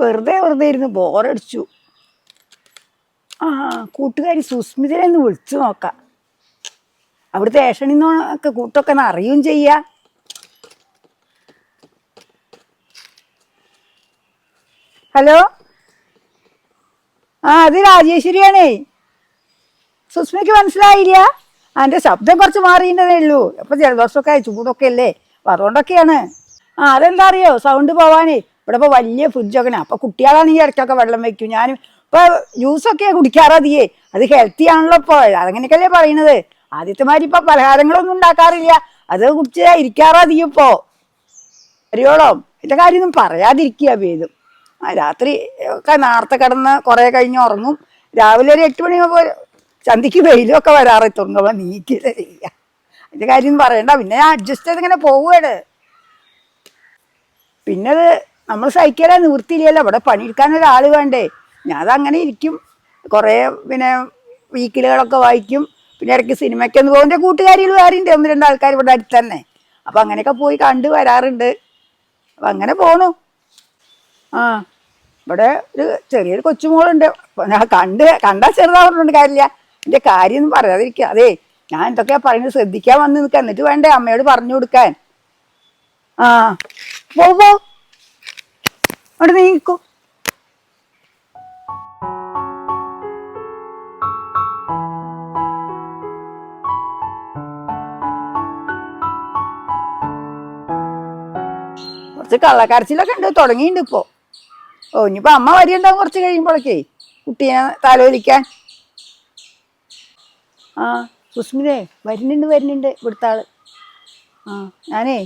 വെറുതെ വെറുതെ ഇരുന്ന് ബോറടിച്ചു. ആ കൂട്ടുകാരി സുസ്മിതനെ ഒന്ന് വിളിച്ചു നോക്കാം. അവിടുത്തെ ഏഷണിന്നൊക്കെ കൂട്ടൊക്കെ ഒന്ന് അറിയുകയും ചെയ്യാ. ഹലോ? ആ അത് രാജേശ്വരിയാണേ. സുസ്മിക്ക് മനസ്സിലായില്ല? അതിന്റെ ശബ്ദം കുറച്ച് മാറിയിട്ടതേ ഉള്ളൂ. അപ്പൊ ജലദോഷമൊക്കെ ചൂടൊക്കെ അല്ലേ? അപ്പൊ അതുകൊണ്ടൊക്കെയാണ് ആ അതെന്താ അറിയോ? സൗണ്ട് പോവാനേ. ഇവിടെ ഇപ്പൊ വലിയ ഫ്രിഡ്ജൊക്കെ അപ്പൊ കുട്ടികളാണെങ്കിൽ ഇടയ്ക്കൊക്കെ വെള്ളം വെക്കും ഞാൻ ഇപ്പൊ ജ്യൂസൊക്കെ കുടിക്കാറതിയേ അത് ഹെൽത്തി ആണല്ലോ ഇപ്പൊ. അതങ്ങനെയൊക്കെയല്ലേ പറയണത് ആദ്യത്തെ മാതിരി ഇപ്പൊ പലഹാരങ്ങളൊന്നും ഉണ്ടാക്കാറില്ല. അത് കുടിച്ച് ഇരിക്കാറതിയും ഇപ്പോ. അറിയോളോ എന്റെ കാര്യമൊന്നും പറയാതിരിക്കുക വേദം രാത്രി ഒക്കെ നേരത്തെ കിടന്ന് കുറേ കഴിഞ്ഞ് ഉറങ്ങും. രാവിലെ ഒരു എട്ട് മണിയാകുമ്പോൾ ചന്തിക്ക് വെയിലൊക്കെ വരാറ് തുറങ്ങുമ്പോൾ നീക്കില്ല ചെയ്യുക അതിന്റെ കാര്യം പറയണ്ട. പിന്നെ ഞാൻ അഡ്ജസ്റ്റ് ചെയ്ത് ഇങ്ങനെ പോവുകയാണ്. പിന്നെ നമ്മൾ സഹിക്കാതെ നിവൃത്തിയില്ലല്ലോ. ഇവിടെ പണിയെടുക്കാൻ ഒരാൾ വേണ്ടേ. ഞാൻ അതങ്ങനെ ഇരിക്കും. കുറേ പിന്നെ വീക്കിലുകളൊക്കെ വായിക്കും. പിന്നെ ഇടയ്ക്ക് സിനിമയ്ക്കൊന്ന് പോകും. എന്റെ കൂട്ടുകാരികൾ വേറെ ഒന്ന് രണ്ട് ആൾക്കാർ ഇവിടെ അടുത്ത് തന്നെ. അപ്പം അങ്ങനെയൊക്കെ പോയി കണ്ട് വരാറുണ്ട്. അപ്പം അങ്ങനെ പോണു. ആ ഇവിടെ ഒരു ചെറിയൊരു കൊച്ചുമോളുണ്ട്. ഞാൻ കണ്ട് കണ്ടാൽ ചെറുതാവുന്നുണ്ട്. കാര്യമില്ല. എന്റെ കാര്യമൊന്നും പറയാതിരിക്കുക. അതേ ഞാൻ എന്തൊക്കെയാ പറയുന്നത് ശ്രദ്ധിക്കാൻ വന്ന് നിൽക്കുക എന്നിട്ട് വേണ്ടേ അമ്മയോട് പറഞ്ഞു കൊടുക്കാൻ. ആ പോ. അവിടെ നീക്കൂ കുറച്ച് കള്ളക്കരച്ചിലൊക്കെ ഉണ്ട് തുടങ്ങിയിട്ടുണ്ട് ഇപ്പോ. ഓ ഇനിയിപ്പോ അമ്മ വരിയുണ്ടാവും കുറച്ച് കഴിയുമ്പോഴൊക്കെ? കുട്ടീനെ താലോലിക്കാൻ ആ സുസ്മിതേ വരുന്നുണ്ട് വരുന്നുണ്ട് ഇവിടുത്തെ ആൾ. ആ ഞാനേ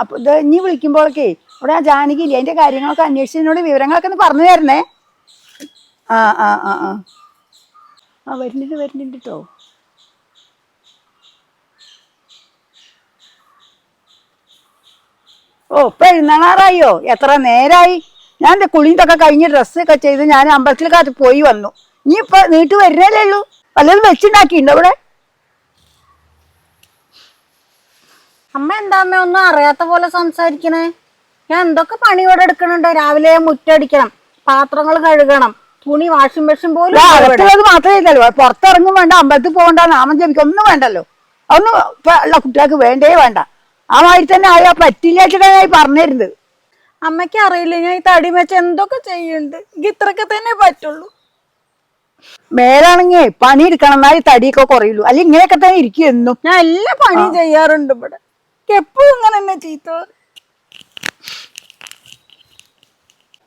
അപ്പൊ ഇത് ഇനി വിളിക്കുമ്പോഴൊക്കെ ഇവിടെ ആ ജാനകി ഇല്ലേ? അതിന്റെ കാര്യങ്ങളൊക്കെ അന്വേഷിച്ച് എന്നോട് വിവരങ്ങളൊക്കെ ഒന്ന് പറഞ്ഞു തരണേ. ആ ആ ആ ആ. ആ വരുന്നുണ്ട് വരുന്നുണ്ട് കേട്ടോ ഓ ഇപ്പൊ എഴുന്നള്ളാറായോ? എത്ര നേരായി? ഞാൻ എന്റെ കുളിന്തൊക്കെ കഴിഞ്ഞ് ഡ്രസ്സൊക്കെ ചെയ്ത് ഞാൻ അമ്പലത്തിൽ കാത്ത് പോയി വന്നു. നീ ഇപ്പൊ നീട്ട് വരുന്നല്ലേ ഉള്ളൂ. വല്ലതും വെച്ചുണ്ടാക്കിയിട്ടുണ്ടോ ഇവിടെ? അമ്മ എന്താ അമ്മ ഒന്നും അറിയാത്ത പോലെ സംസാരിക്കണേ? ഞാൻ എന്തൊക്കെ പണിയോടെ എടുക്കണുണ്ട്? രാവിലെ മുറ്റടിക്കണം പാത്രങ്ങൾ കഴുകണം തുണി വാഷിംഗ് മെഷീൻ പോലും. അകത്തുള്ളത് മാത്രമേ ഇല്ലല്ലോ. പുറത്തിറങ്ങും വേണ്ട അമ്പലത്തിൽ പോകണ്ട നാമം ജപിക്കും. ഒന്നും വേണ്ടല്ലോ. ഒന്നും ഉള്ള കുട്ടികൾക്ക് വേണ്ടേ വേണ്ട. ആ മാതിരി തന്നെ ആയാ പറ്റില്ലാച്ചിട്ടാണ് ഞാൻ പറഞ്ഞിരുന്നത്. അമ്മയ്ക്ക് അറിയില്ല ഞാൻ ഈ തടി വെച്ച് എന്തൊക്കെ ചെയ്യുന്നുണ്ട്? എനിക്ക് ഇത്രയൊക്കെ തന്നെ പറ്റുള്ളൂ. മേലാണെങ്കിൽ പണി എടുക്കണം എന്നാലും തടിയൊക്കെ കുറയുള്ളൂ. അല്ലെങ്കിൽ ഇങ്ങനെയൊക്കെ തന്നെ ഇരിക്കും എന്നും. ഞാൻ എല്ലാ പണിയും ചെയ്യാറുണ്ട് ഇവിടെ. എപ്പോഴും ഇങ്ങനെ തന്നെ ചീത്ത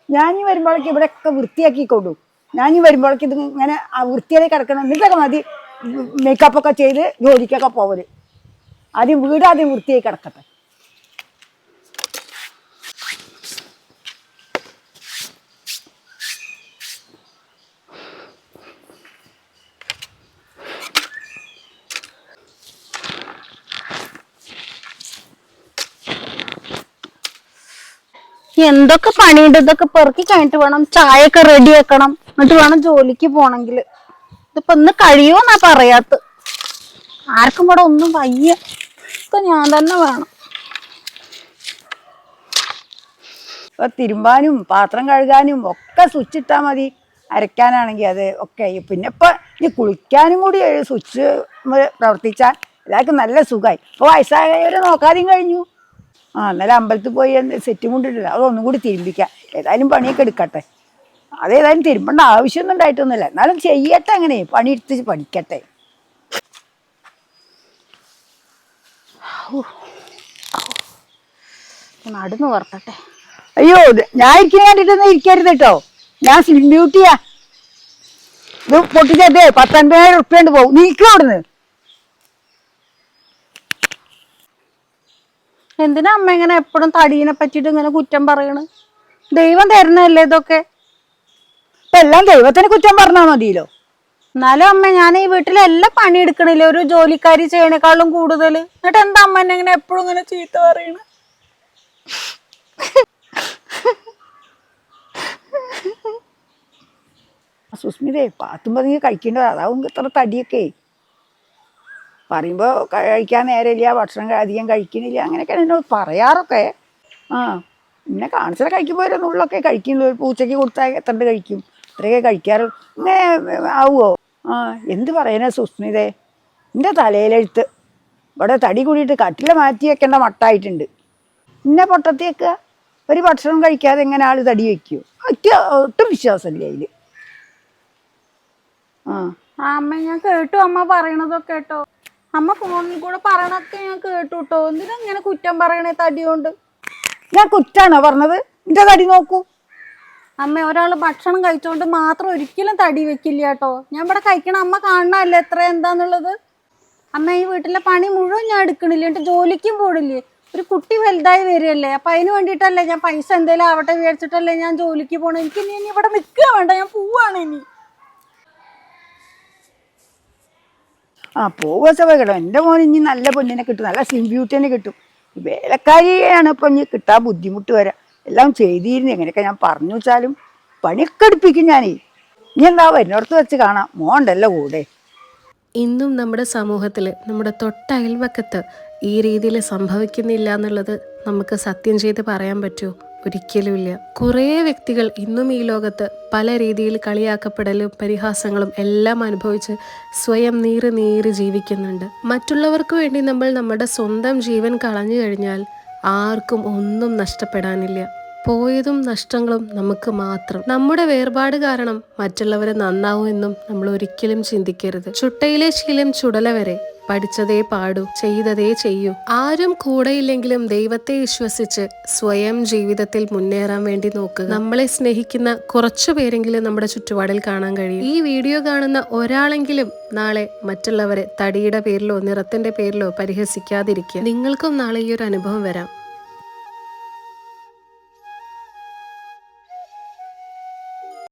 ഞാൻ ഈ വരുമ്പോഴേക്ക് ഇവിടെയൊക്കെ വൃത്തിയാക്കി കൊടു ഞാൻ ഈ വരുമ്പോഴേക്ക് ഇത് ഇങ്ങനെ ആ വൃത്തിയായി കിടക്കണം എന്നിട്ടൊക്കെ മതി മേക്കപ്പൊക്കെ ചെയ്ത് ജോലിക്കൊക്കെ പോവൽ. ആദ്യം വീട് ആദ്യം വൃത്തിയായി കിടക്കട്ടെ. എന്തൊക്കെ പണിയുണ്ട്? ഇതൊക്കെ പെറുക്കി കഴിഞ്ഞിട്ട് വേണം ചായയൊക്കെ റെഡി ആക്കണം എന്നിട്ട് വേണം ജോലിക്ക് പോണെങ്കിൽ ഇതിപ്പോ ഇന്ന് കഴിയുമെന്നാ പറയാത്ത. ആർക്കും ഇവിടെ ഒന്നും വയ്യ. ഇപ്പൊ ഞാൻ തന്നെ വേണം. ഇപ്പൊ തിരുമ്പാനും പാത്രം കഴുകാനും ഒക്കെ സ്വിച്ച് ഇട്ടാൽ മതി. അരയ്ക്കാനാണെങ്കിൽ അത് ഒക്കെ. പിന്നെ ഇപ്പൊ ഈ കുളിക്കാനും കൂടി സ്വിച്ച് പ്രവർത്തിച്ചാൽ എല്ലാവർക്കും നല്ല സുഖമായി ഇപ്പൊ വയസ്സായവരെ നോക്കാതെയും കഴിഞ്ഞു. ആ എന്നാലും അമ്പലത്തിൽ പോയി സെറ്റ് കൊണ്ടിട്ടില്ല. അതൊന്നും കൂടി തിരുമ്പിക്കാം. ഏതായാലും പണിയൊക്കെ എടുക്കട്ടെ. അതേതായാലും തിരുമ്പേണ്ട ആവശ്യമൊന്നും ഉണ്ടായിട്ടൊന്നുമില്ല. എന്നാലും ചെയ്യട്ടെ അങ്ങനെ. പണിയെടുത്ത് പഠിക്കട്ടെ. നടന്നു വറക്കട്ടെ അയ്യോ ഞാൻ ഇരിക്കുന്ന കണ്ടിട്ടൊന്നും ഇരിക്കരുത് കേട്ടോ. ഞാൻ സ്ലിം ബ്യൂട്ടിയാ ഇത് പൊട്ടിച്ചേ പത്തൊൻപതിനായിരം ഉറുപ്പ്യ കൊണ്ട് പോകും. നീക്കും അവിടുന്ന്? എന്തിനാ അമ്മ ഇങ്ങനെ എപ്പോഴും തടീനെ പറ്റിയിട്ട് ഇങ്ങനെ കുറ്റം പറയണ്? ദൈവം തരണല്ലേ ഇതൊക്കെ? ഇപ്പൊ എല്ലാം ദൈവത്തിന് കുറ്റം പറഞ്ഞാ മതിയല്ലോ. എന്നാലും അമ്മ ഞാൻ ഈ വീട്ടിലെ എല്ലാ പണി എടുക്കണില്ലേ? ഒരു ജോലിക്കാരി ചെയ്യണേക്കാളും കൂടുതൽ എന്നിട്ട് എന്താ അമ്മ എന്നെ ഇങ്ങനെ എപ്പോഴും ഇങ്ങനെ ചീത്ത പറയണ? സുസ്മിതേ പാത്തുമ്പോ നീ കഴിക്കേണ്ടത് അതാവും ഇത്ര തടിയൊക്കെ. പറയുമ്പോ കഴിക്കാൻ നേരമില്ല ഭക്ഷണം അധികം കഴിക്കുന്നില്ല അങ്ങനെയൊക്കെ എന്നോട് പറയാറൊക്കെ. ആ പിന്നെ കാണിച്ചാൽ കഴിക്കുമ്പോൾ ഒരു നുള്ളൊക്കെ ഒരു പൂച്ചയ്ക്ക് കൊടുത്താൽ എത്രണ്ട് കഴിക്കും. ഇത്രയൊക്കെ കഴിക്കാറ്. ഇങ്ങനെ ആവുമോ ആ എന്ത് പറയാനാ സുസ്മിതേ? എന്റെ തലയിലെഴുത്ത്. ഇവിടെ തടി കൂടിയിട്ട് കട്ടില മാറ്റി വെക്കേണ്ട മട്ടായിട്ടുണ്ട്. ഇന്നെ പൊട്ടത്തി വെക്കുക ഒരു ഭക്ഷണം കഴിക്കാതെ എങ്ങനെ ആൾ തടി വെക്കുമോ ഒറ്റ ഒട്ടും വിശ്വാസമില്ല അതിൽ ആ അമ്മ ഞാൻ കേട്ടു. അമ്മ പറയണതൊക്കെ കേട്ടോ. അമ്മ ഫോണിൽ കൂടെ പറയണൊക്കെ ഞാൻ കേട്ടുട്ടോ. എന്തിനാ ഇങ്ങനെ കുറ്റം പറയണേ തടി കൊണ്ട് ഞാൻ കുറ്റാണോ പറഞ്ഞത്? എന്റെ തടി നോക്കൂ. അമ്മ ഒരാൾ ഭക്ഷണം കഴിച്ചോണ്ട് മാത്രം ഒരിക്കലും തടി വെക്കില്ല കേട്ടോ. ഞാൻ ഇവിടെ കഴിക്കണ അമ്മ കാണണല്ലേ എത്ര എന്താന്നുള്ളത്? അമ്മ ഈ വീട്ടിലെ പണി മുഴുവൻ ഞാൻ എടുക്കണില്ല? എന്നിട്ട് ജോലിക്കും പോണില്ലേ? ഒരു കുട്ടി വലുതായി വരികയല്ലേ? അപ്പൊ അതിന് വേണ്ടിയിട്ടല്ലേ ഞാൻ പൈസ എന്തേലും ആവട്ടെ വിചാരിച്ചിട്ടല്ലേ ഞാൻ ജോലിക്ക് പോണേ? എനിക്ക് ഇനി ഇവിടെ നിൽക്കുക വേണ്ട. ഞാൻ പോവാണ് ഇനി. ആ പോവുക കേട്ടോ എന്റെ മോൻ ഇനി നല്ല പൊന്നിനെ കിട്ടും. നല്ല സിം ബ്യൂട്ടിനെ കിട്ടും. വേലക്കാരിയാണ് ഇപ്പം ഇനി കിട്ടാൻ ബുദ്ധിമുട്ട് വരാം. എല്ലാം ചെയ്തിരുന്നു. എങ്ങനെയൊക്കെ ഞാൻ പറഞ്ഞു വെച്ചാലും പണിയൊക്കെ എടുപ്പിക്കും ഞാനേ. ഇനി എന്താ വരുന്നിടത്ത് വെച്ച് കാണാം. മോണ്ടല്ല കൂടെ. ഇന്നും നമ്മുടെ സമൂഹത്തിൽ നമ്മുടെ തൊട്ട അയൽവക്കത്ത് ഈ രീതിയിൽ സംഭവിക്കുന്നില്ല എന്നുള്ളത് നമുക്ക് സത്യം ചെയ്ത് പറയാൻ പറ്റുമോ ഒരിക്കലുമില്ല. കുറേ വ്യക്തികൾ ഇന്നും ഈ ലോകത്ത് പല രീതിയിൽ കളിയാക്കപ്പെടലും പരിഹാസങ്ങളും എല്ലാം അനുഭവിച്ച് സ്വയം നീറി നീറി ജീവിക്കുന്നുണ്ട്. മറ്റുള്ളവർക്ക് വേണ്ടി നമ്മൾ നമ്മുടെ സ്വന്തം ജീവൻ കളഞ്ഞു കഴിഞ്ഞാൽ ആർക്കും ഒന്നും നഷ്ടപ്പെടാനില്ല. പോയതും നഷ്ടങ്ങളും നമുക്ക് മാത്രം. നമ്മുടെ വേർപാട് കാരണം മറ്റുള്ളവരെ നന്നാവും എന്നും നമ്മൾ ഒരിക്കലും ചിന്തിക്കരുത്. ചുട്ടയിലെ ശീലം ചുടല വരെ പഠിച്ചതേ പാടൂ ചെയ്തതേ ചെയ്യൂ. ആരും കൂടെയില്ലെങ്കിലും ദൈവത്തെ വിശ്വസിച്ച് സ്വയം ജീവിതത്തിൽ മുന്നേറാൻ വേണ്ടി നോക്കുക. നമ്മളെ സ്നേഹിക്കുന്ന കുറച്ചു പേരെങ്കിലും നമ്മുടെ ചുറ്റുപാടിൽ കാണാൻ കഴിയും. ഈ വീഡിയോ കാണുന്ന ഒരാളെങ്കിലും നാളെ മറ്റുള്ളവരെ തടിയുടെ പേരിലോ നിറത്തിന്റെ പേരിലോ പരിഹസിക്കാതിരിക്കുക. നിങ്ങൾക്കും നാളെ ഈ ഒരു അനുഭവം വരാം.